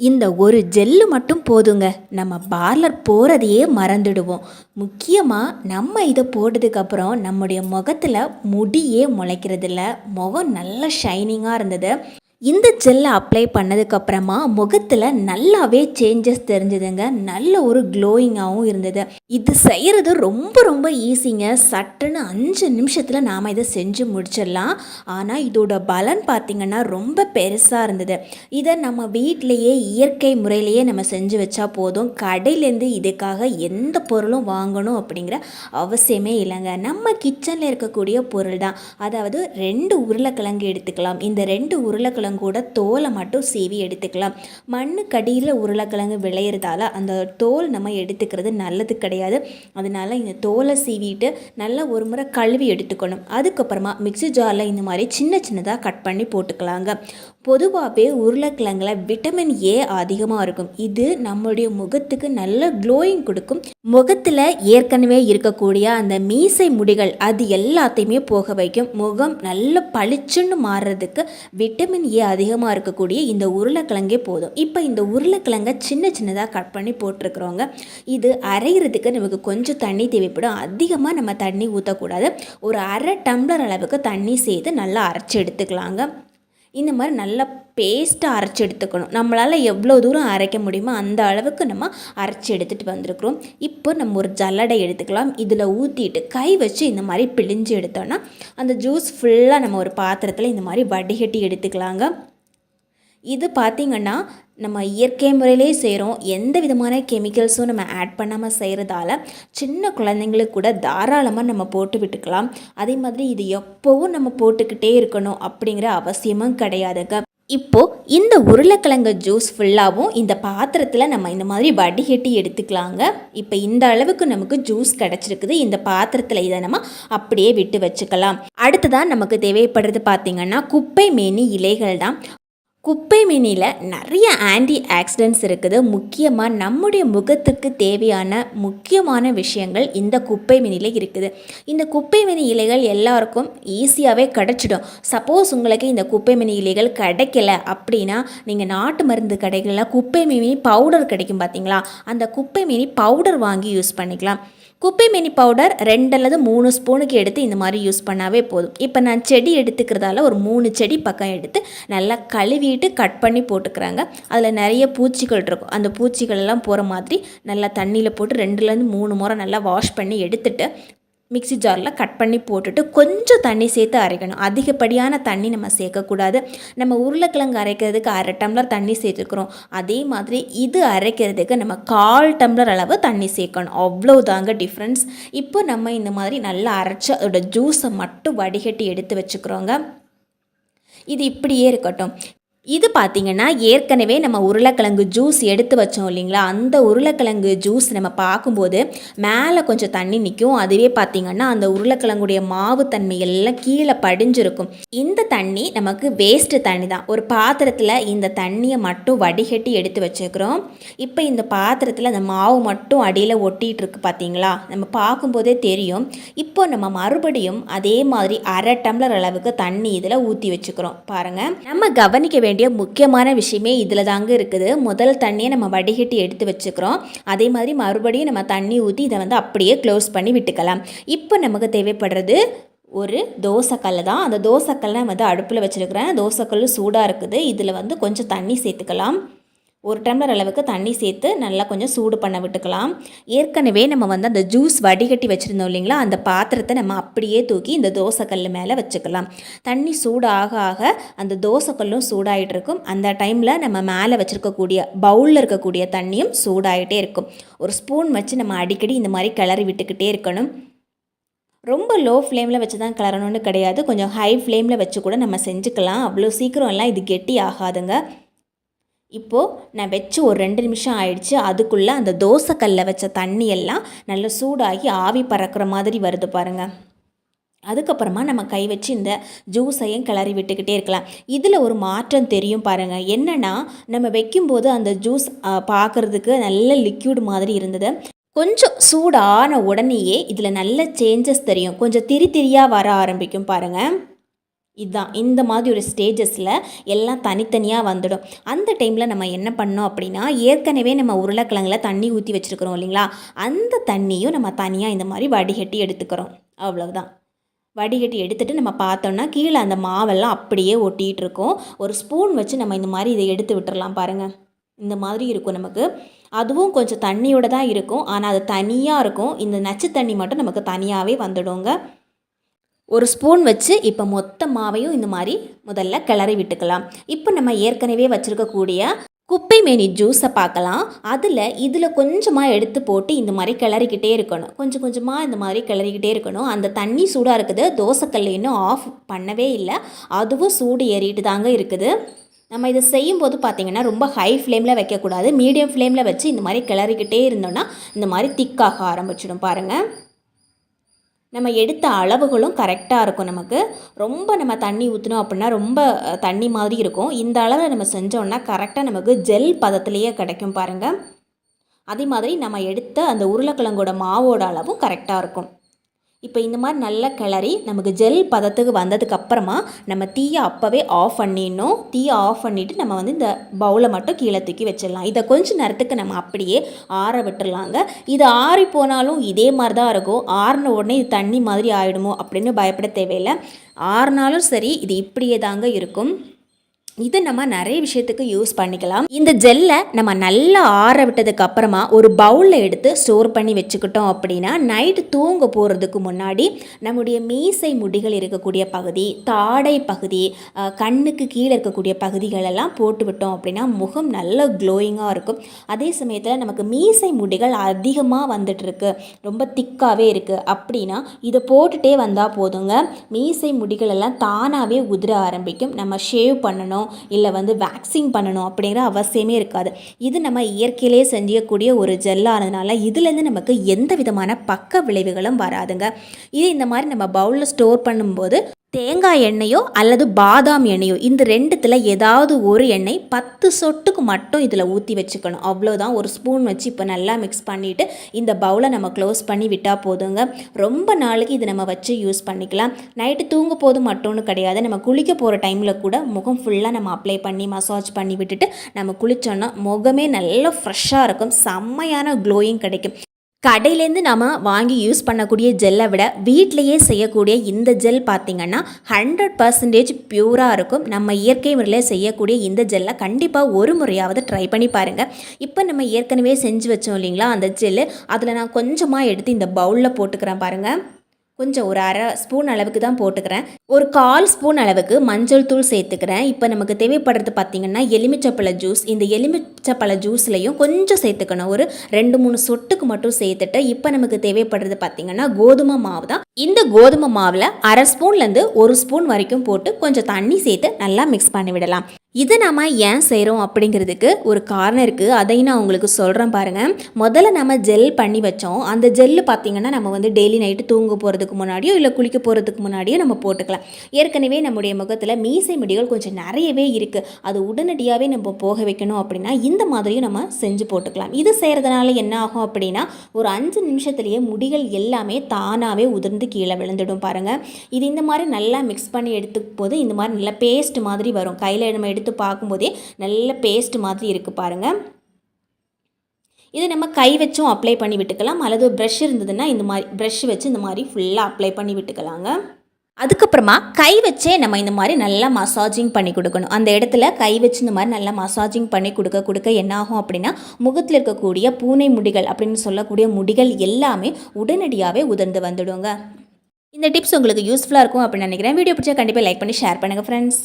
இந்த ஒரு ஜெல்லு மட்டும் போதுங்க. நம்ம பார்லர் போகிறதையே மறந்துடுவோம். முக்கியமாக நம்ம இதை போட்டதுக்கப்புறம் நம்முடைய முகத்தில் முடியே முளைக்கிறதில்ல. முகம் நல்ல ஷைனிங்காக இருந்தது. இந்த ஜெல்லை அப்ளை பண்ணதுக்கப்புறமா முகத்தில் நல்லாவே சேஞ்சஸ் தெரிஞ்சதுங்க. நல்ல ஒரு க்ளோயிங்காகவும் இருந்தது. இது செய்கிறது ரொம்ப ரொம்ப ஈஸிங்க சட்டுன்னு அஞ்சு நிமிஷத்தில் நாம் இதை செஞ்சு முடிச்சிடலாம். ஆனால் இதோட பலன் பார்த்திங்கன்னா ரொம்ப பெருசாக இருந்தது. இதை நம்ம வீட்டிலையே இயற்கை முறையிலேயே நம்ம செஞ்சு வச்சா போதும். கடையிலேருந்து இதுக்காக எந்த பொருளும் வாங்கணும் அப்படிங்கிற அவசியமே இல்லைங்க. நம்ம கிச்சனில் இருக்கக்கூடிய பொருள் தான். அதாவது ரெண்டு உருளைக்கிழங்கு எடுத்துக்கலாம். இந்த ரெண்டு உருளைக்கிழங்கு கூட தோலை மட்டும் சீவி எடுத்துக்கலாம். மண்ணுக்கடியில் உருளைக்கிழங்கு விளையிறதால அந்த தோல் நம்ம எடுத்துக்கிறது நல்லது கிடையாது. அதனால இந்த தோலை சீவிட்டு நல்லா ஒரு முறை கழுவி எடுத்துக்கணும். அதுக்கப்புறமா மிக்ஸி ஜாரில் இந்த மாதிரி சின்ன சின்னதாக கட் பண்ணி போட்டுக்கலாங்க. பொதுவாகவே உருளைக்கிழங்குல விட்டமின் ஏ அதிகமாக இருக்கும். இது நம்மளுடைய முகத்துக்கு நல்ல க்ளோயிங் கொடுக்கும். முகத்தில் ஏற்கனவே இருக்கக்கூடிய அந்த மீசை முடிகள் அது எல்லாத்தையுமே போக வைக்கும். முகம் நல்ல பளிச்சுன்னு மாறுறதுக்கு விட்டமின் ஏ அதிகமாக இருக்கக்கூடிய இந்த உருளைக்கிழங்கே போதும். இப்போ இந்த உருளைக்கிழங்கை சின்ன சின்னதாக கட் பண்ணி போட்டிருக்கிறோங்க. இது அரைகிறதுக்கு நமக்கு கொஞ்சம் தண்ணி தேவைப்படும். அதிகமாக நம்ம தண்ணி ஊற்றக்கூடாது ஒரு அரை டம்ளர் அளவுக்கு தண்ணி சேர்த்து நல்லா அரைச்சி எடுத்துக்கலாங்க. இந்த மாதிரி நல்லா பேஸ்ட்டாக அரைச்சி எடுத்துக்கணும். நம்மளால் எவ்வளோ தூரம் அரைக்க முடியுமோ அந்த அளவுக்கு நம்ம அரைச்சி எடுத்துகிட்டு வந்திருக்கிறோம். இப்போ நம்ம ஒரு ஜல்லடை எடுத்துக்கலாம். இதில் ஊற்றிட்டு கை வச்சு இந்த மாதிரி பிழிஞ்சு எடுத்தோன்னா அந்த ஜூஸ் ஃபுல்லாக நம்ம ஒரு பாத்திரத்தில் இந்த மாதிரி வடிகட்டி எடுத்துக்கலாங்க. இது பார்த்திங்கன்னா நம்ம இயற்கை முறையிலே செய்கிறோம் எந்த விதமான கெமிக்கல்ஸும் நம்ம ஆட் பண்ணாமல் செய்கிறதால சின்ன குழந்தைங்களுக்கு கூட தாராளமாக நம்ம போட்டு விட்டுக்கலாம். அதே மாதிரி இது எப்போவும் நம்ம போட்டுக்கிட்டே இருக்கணும் அப்படிங்கிற அவசியமும் கிடையாதுங்க. இப்போது இந்த உருளைக்கிழங்கு ஜூஸ் ஃபுல்லாகவும் இந்த பாத்திரத்தில் நம்ம இந்த மாதிரி வடிகட்டி எடுத்துக்கலாங்க. இப்போ இந்த அளவுக்கு நமக்கு ஜூஸ் கிடச்சிருக்குது. இந்த பாத்திரத்தில் இதை நம்ம அப்படியே விட்டு வச்சுக்கலாம். அடுத்ததான் நமக்கு தேவைப்படுறது பார்த்திங்கன்னா குப்பை மேனி இலைகள் தான் குப்பை மீனியில் நிறைய ஆன்டி ஆக்சிடென்ட்ஸ் இருக்குது. முக்கியமாக நம்முடைய முகத்துக்கு தேவையான முக்கியமான விஷயங்கள் இந்த குப்பை மீனியில் இருக்குது. இந்த குப்பை மீனி இலைகள் எல்லாருக்கும் ஈஸியாகவே கிடச்சிடும். சப்போஸ் உங்களுக்கு இந்த குப்பை மீனி இலைகள் கிடைக்கல அப்படின்னா நீங்கள் நாட்டு மருந்து கடைகளில் குப்பை மீனி பவுடர் கிடைக்கும் பார்த்தீங்களா அந்த குப்பை மீனி பவுடர் வாங்கி யூஸ் பண்ணிக்கலாம். குப்பை மினி பவுடர் ரெண்டு அல்லது மூணு ஸ்பூனுக்கு எடுத்து இந்த மாதிரி யூஸ் பண்ணாவே போதும். இப்போ நான் செடி எடுத்துக்கிறதால ஒரு மூணு செடி பக்கம் எடுத்து நல்லா கழுவிட்டு கட் பண்ணி போட்டுக்கிறாங்க. அதில் நிறைய பூச்சிகள் இருக்கும். அந்த பூச்சிகள் எல்லாம் போகிற மாதிரி நல்லா தண்ணியில் போட்டு ரெண்டுலேருந்து மூணு முறை நல்லா வாஷ் பண்ணி எடுத்துட்டு மிக்ஸி ஜாரில் கட் பண்ணி போட்டுட்டு கொஞ்சம் தண்ணி சேர்த்து அரைக்கணும். அதிகப்படியான தண்ணி நம்ம சேர்க்கக்கூடாது. நம்ம உருளைக்கிழங்கு அரைக்கிறதுக்கு அரை டம்ளர் தண்ணி சேர்த்துக்கிறோம். அதே மாதிரி இது அரைக்கிறதுக்கு நம்ம கால் டம்ளர் அளவு தண்ணி சேர்க்கணும். அவ்வளோதாங்க டிஃப்ரென்ஸ் இப்போ நம்ம இந்த மாதிரி நல்லா அரைச்சி அதோட ஜூஸை மட்டும் வடிகட்டி எடுத்து வச்சுக்கிறோங்க. இது இப்படியே இருக்கட்டும். இது பார்த்திங்கன்னா ஏற்கனவே நம்ம உருளைக்கிழங்கு ஜூஸ் எடுத்து வச்சோம் இல்லைங்களா? அந்த உருளைக்கிழங்கு ஜூஸ் நம்ம பார்க்கும்போது மேலே கொஞ்சம் தண்ணி நிற்கும் அதுவே பார்த்திங்கன்னா அந்த உருளைக்கிழங்குடைய மாவு தன்மை எல்லாம் கீழே படிஞ்சிருக்கும். இந்த தண்ணி நமக்கு வேஸ்ட்டு தண்ணி தான். ஒரு பாத்திரத்தில் இந்த தண்ணியை மட்டும் வடிகட்டி எடுத்து வச்சுக்கிறோம் இப்போ இந்த பாத்திரத்தில் அந்த மாவு மட்டும் அடியில் ஒட்டிகிட்டு இருக்கு பார்த்தீங்களா நம்ம பார்க்கும்போதே தெரியும். இப்போ நம்ம மறுபடியும் அதே மாதிரி அரை டம்ளர் அளவுக்கு தண்ணி இதில் ஊற்றி வச்சுக்கிறோம். பாருங்கள் நம்ம கவனிக்க வேண்டிய வேண்டிய முக்கியமான விஷயமே இதில் தாங்க இருக்குது. முதல் தண்ணியை நம்ம வடிகட்டி எடுத்து வச்சுக்கிறோம். அதே மாதிரி மறுபடியும் நம்ம தண்ணி ஊற்றி இதை வந்து அப்படியே க்ளோஸ் பண்ணி விட்டுக்கலாம். இப்போ நமக்கு தேவைப்படுறது ஒரு தோசைக்கல் தான். அந்த தோசைக்கல்லை வந்து அடுப்பில் வச்சுருக்கிறேன். தோசைக்கல் சூடாக இருக்குது. இதில் வந்து கொஞ்சம் தண்ணி சேர்த்துக்கலாம். ஒரு டம்ளர் அளவுக்கு தண்ணி சேர்த்து நல்லா கொஞ்சம் சூடு பண்ண விட்டுக்கலாம். ஏற்கனவே நம்ம வந்து அந்த ஜூஸ் வடிகட்டி வச்சுருந்தோம் இல்லைங்களா? அந்த பாத்திரத்தை நம்ம அப்படியே தூக்கி இந்த தோசைக்கல் மேலே வச்சுக்கலாம். தண்ணி சூடாக ஆக ஆக அந்த தோசைக்கல்லும் சூடாகிட்டு இருக்கும். அந்த டைமில் நம்ம மேலே வச்சுருக்கக்கூடிய பவுலில் இருக்கக்கூடிய தண்ணியும் சூடாகிட்டே இருக்கும். ஒரு ஸ்பூன் வச்சு நம்ம அடிக்கடி இந்த மாதிரி கிளறி விட்டுக்கிட்டே இருக்கணும். ரொம்ப லோ ஃப்ளேமில் வச்சு தான் கிளறணும்னு கிடையாது. கொஞ்சம் ஹை ஃப்ளேமில் வச்சு கூட நம்ம செஞ்சுக்கலாம். அவ்வளோ சீக்கிரம்லாம் இது கெட்டி ஆகாதுங்க இப்போது நான் வச்சு ஒரு ரெண்டு நிமிஷம் ஆயிடுச்சு. அதுக்குள்ளே அந்த தோசைக்கல்ல வச்ச தண்ணி எல்லாம் நல்லா சூடாகி ஆவி பறக்கிற மாதிரி வருது பாருங்கள் அதுக்கப்புறமா நம்ம கை வச்சு இந்த ஜூஸையும் கிளறி விட்டுக்கிட்டே இருக்கலாம். இதில் ஒரு மாற்றம் தெரியும் பாருங்கள் என்னென்னா நம்ம வைக்கும்போது அந்த ஜூஸ் பார்க்குறதுக்கு நல்ல லிக்யூட் மாதிரி இருந்தது. கொஞ்சம் சூடான உடனேயே இதில் நல்ல சேஞ்சஸ் தெரியும். கொஞ்சம் திரி திரியாக வர ஆரம்பிக்கும் பாருங்கள் இதுதான் இந்த மாதிரி ஒரு ஸ்டேஜஸில் எல்லாம் தனித்தனியாக வந்துடும். அந்த டைமில் நம்ம என்ன பண்ணோம் அப்படின்னா ஏற்கனவே நம்ம உருளைக்கிழங்குல தண்ணி ஊற்றி வச்சுருக்குறோம் இல்லைங்களா? அந்த தண்ணியும் நம்ம தனியாக இந்த மாதிரி வடிகட்டி எடுத்துக்கிறோம். அவ்வளவுதான். வடிகட்டி எடுத்துகிட்டு நம்ம பார்த்தோம்னா கீழே அந்த மாவெல்லாம் அப்படியே ஒட்டிகிட்டு இருக்கும் ஒரு ஸ்பூன் வச்சு நம்ம இந்த மாதிரி இதை எடுத்து விட்டுறலாம் பாருங்கள் இந்த மாதிரி இருக்கும் நமக்கு. அதுவும் கொஞ்சம் தண்ணியோட தான் இருக்கும். ஆனால் அது தனியாக இருக்கும். இந்த நச்சு தண்ணி மட்டும் நமக்கு தனியாகவே வந்துடுங்க. ஒரு ஸ்பூன் வச்சு இப்போ மொத்த மாவையும் இந்த மாதிரி முதல்ல கிளறி விட்டுக்கலாம். இப்போ நம்ம ஏற்கனவே வச்சுருக்கக்கூடிய குப்பை மேனி ஜூஸை பார்க்கலாம். அதில் இதில் கொஞ்சமாக எடுத்து போட்டு இந்த மாதிரி கிளறிக்கிட்டே இருக்கணும். கொஞ்சம் கொஞ்சமாக இந்த மாதிரி கிளறிக்கிட்டே இருக்கணும். அந்த தண்ணி சூடாக இருக்குது. தோசைக்கல் இன்னும் ஆஃப் பண்ணவே இல்லை. அதுவும் சூடு ஏறிட்டு தாங்க இருக்குது. நம்ம இதை செய்யும்போது பார்த்திங்கன்னா ரொம்ப ஹை ஃப்ளேமில் வைக்கக்கூடாது. மீடியம் ஃப்ளேமில் வச்சு இந்த மாதிரி கிளறிக்கிட்டே இருந்தோன்னா இந்த மாதிரி திக்காக ஆரம்பிச்சிடும் பாருங்கள் நம்ம எடுத்த அளவுகளும் கரெக்டாக இருக்கும் நமக்கு. ரொம்ப நம்ம தண்ணி ஊற்றினோம் அப்படின்னா ரொம்ப தண்ணி மாதிரி இருக்கும். இந்த அளவில் நம்ம செஞ்சோம்னா கரெக்டாக நமக்கு ஜெல் பதத்துலேயே கிடைக்கும் பாருங்கள் அதே மாதிரி நம்ம எடுத்த அந்த உருளைக்கிழங்கோட மாவோட அளவும் கரெக்டாக இருக்கும். இப்போ இந்த மாதிரி நல்லா கிளறி நமக்கு ஜெல் பதத்துக்கு வந்ததுக்கு அப்புறமா நம்ம தீயை அப்போவே ஆஃப் பண்ணிடணும். தீயை ஆஃப் பண்ணிவிட்டு நம்ம வந்து இந்த பவுலை மட்டும் கீழே தூக்கி வச்சிடலாம். இதை கொஞ்சம் நேரத்துக்கு நம்ம அப்படியே ஆற விட்டுடலாங்க. இது ஆறி போனாலும் இதே மாதிரி தான் இருக்கும். ஆறின உடனே இது தண்ணி மாதிரி ஆகிடுமோ அப்படின்னு பயப்பட தேவையில்லை. ஆறினாலும் சரி இது இப்படியே தாங்க இருக்கும். இது நம்ம நிறைய விஷயத்துக்கு யூஸ் பண்ணிக்கலாம். இந்த ஜெல்லை நம்ம நல்லா ஆற விட்டதுக்கு அப்புறமா ஒரு பவுலில் எடுத்து ஸ்டோர் பண்ணி வச்சுக்கிட்டோம் அப்படின்னா நைட்டு தூங்க போகிறதுக்கு முன்னாடி நம்முடைய மீசை முடிகள் இருக்கக்கூடிய பகுதி தாடை பகுதி கண்ணுக்கு கீழே இருக்கக்கூடிய பகுதிகள் எல்லாம் போட்டு விட்டோம் அப்படின்னா முகம் நல்ல க்ளோயிங்காக இருக்கும். அதே சமயத்தில் நமக்கு மீசை முடிகள் அதிகமாக வந்துட்டு இருக்கு. ரொம்ப திக்காகவே இருக்குது அப்படின்னா இதை போட்டுகிட்டே வந்தால் போதுங்க. மீசை முடிகள் எல்லாம் தானாகவே உதிர ஆரம்பிக்கும். நம்ம ஷேவ் பண்ணணும். இல்லை வந்து வேக்சிங் பண்ணணும் அப்படிங்கிற அவசியமே இருக்காது. இது நம்ம இயற்கையிலே செஞ்சக்கூடிய ஒரு ஜெல்லானதுனால இதுலேருந்து நமக்கு எந்த விதமான பக்க விளைவுகளும் வராதுங்க. இது இந்த மாதிரி நம்ம பவுலில் ஸ்டோர் பண்ணும்போது தேங்காய் எண்ணெயோ அல்லது பாதாம் எண்ணெயோ இந்த ரெண்டுத்தில் ஏதாவது ஒரு எண்ணெய் பத்து சொட்டுக்கு மட்டும் இதில் ஊற்றி வச்சுக்கணும். அவ்வளோதான் ஒரு ஸ்பூன் வச்சு இப்போ நல்லா மிக்ஸ் பண்ணிவிட்டு இந்த பவுலை நம்ம க்ளோஸ் பண்ணி விட்டால் போதுங்க. ரொம்ப நாளைக்கு இது நம்ம வச்சு யூஸ் பண்ணிக்கலாம். நைட்டு தூங்க போது மட்டும்னு கிடையாது. நம்ம குளிக்க போகிற டைமில் கூட முகம் ஃபுல்லாக நம்ம அப்ளை பண்ணி மசாஜ் பண்ணி விட்டுட்டு நம்ம குளித்தோன்னா முகமே நல்லா ஃப்ரெஷ்ஷாக இருக்கும். செம்மையான க்ளோயிங் கிடைக்கும். கடையிலேருந்து நம்ம வாங்கி யூஸ் பண்ணக்கூடிய ஜெல்லை விட வீட்டிலையே செய்யக்கூடிய இந்த ஜெல் பார்த்திங்கன்னா ஹண்ட்ரட் பர்சன்டேஜ் பியூராக இருக்கும். நம்ம இயற்கை முறையில் செய்யக்கூடிய இந்த ஜெல்லை கண்டிப்பாக ஒரு முறையாவது ட்ரை பண்ணி பாருங்கள் இப்போ நம்ம ஏற்கனவே செஞ்சு வச்சோம் இல்லைங்களா அந்த ஜெல்லு அதில் நான் கொஞ்சமாக எடுத்து இந்த பவுலில் போட்டுக்கிறேன் பாருங்கள் கொஞ்சம் ஒரு அரை ஸ்பூன் அளவுக்கு தான் போட்டுக்கிறேன். ஒரு கால் ஸ்பூன் அளவுக்கு மஞ்சள் தூள் சேர்த்துக்கிறேன். இப்போ நமக்கு தேவைப்படுறது பார்த்திங்கன்னா எலுமிச்சப்பழ ஜூஸ் இந்த எலுமிச்சப்பழ ஜூஸ்லையும் கொஞ்சம் சேர்த்துக்கணும். ஒரு ரெண்டு மூணு சொட்டுக்கு மட்டும் சேர்த்துட்டு இப்போ நமக்கு தேவைப்படுறது பார்த்திங்கன்னா கோதுமை மாவு தான். இந்த கோதுமை மாவில் அரை ஸ்பூன்லேருந்து ஒரு ஸ்பூன் வரைக்கும் போட்டு கொஞ்சம் தண்ணி சேர்த்து நல்லா மிக்ஸ் பண்ணி விடலாம். இது நம்ம ஏன் செய்கிறோம் அப்படிங்கிறதுக்கு ஒரு காரணம் இருக்குது அதையும் நான் உங்களுக்கு சொல்கிறேன் பாருங்கள் முதல்ல நம்ம ஜெல் பண்ணி வச்சோம். அந்த ஜெல்லு பார்த்திங்கன்னா நம்ம வந்து டெய்லி நைட்டு தூங்க போகிறதுக்கு முன்னாடியோ இல்லை குளிக்க போகிறதுக்கு முன்னாடியோ நம்ம போட்டுக்கலாம். ஏற்கனவே நம்முடைய முகத்தில் மீசை முடிகள் கொஞ்சம் நிறையவே இருக்குது அது உடனடியாகவே நம்ம போக வைக்கணும் அப்படின்னா இந்த மாதிரியும் நம்ம செஞ்சு போட்டுக்கலாம். இது செய்கிறதுனால என்ன ஆகும் அப்படின்னா ஒரு அஞ்சு நிமிஷத்துலேயே முடிகள் எல்லாமே தானாகவே உதிர்ந்து கீழே விழுந்துடும் பாருங்கள் இது இந்த மாதிரி நல்லா மிக்ஸ் பண்ணி எடுத்துக்கும் போது இந்த மாதிரி நல்லா பேஸ்ட் மாதிரி வரும். கையில் நம்ம எடுத்து பார்க்கும்போதே நல்ல பேஸ்ட் மாதிரி இருக்குது பாருங்கள் இது நம்ம கை வச்சும் அப்ளை பண்ணி விட்டுக்கலாம். அல்லது ப்ரஷ் இருந்ததுன்னா இந்த மாதிரி ப்ரஷ் வச்சு இந்த மாதிரி ஃபுல்லாக அப்ளை பண்ணி விட்டுக்கலாங்க. அதுக்கப்புறமா கை வச்சே நம்ம இந்த மாதிரி நல்லா மசாஜிங் பண்ணி கொடுக்கணும். அந்த இடத்துல கை வச்சு இந்த மாதிரி நல்லா மசாஜிங் பண்ணி கொடுக்க கொடுக்க என்னாகும் அப்படின்னா முகத்தில் இருக்கக்கூடிய பூனை முடிகள் அப்படின்னு சொல்லக்கூடிய முடிகள் எல்லாமே உடனடியாகவே உதிர்ந்து வந்துடுங்க. இந்த டிப்ஸ் உங்களுக்கு யூஸ்ஃபுல்லாக இருக்கும் அப்படின்னு நினைக்கிறேன். வீடியோ பிடிச்சா கண்டிப்பாக லைக் பண்ணி ஷேர் பண்ணுங்கள் ஃப்ரெண்ட்ஸ்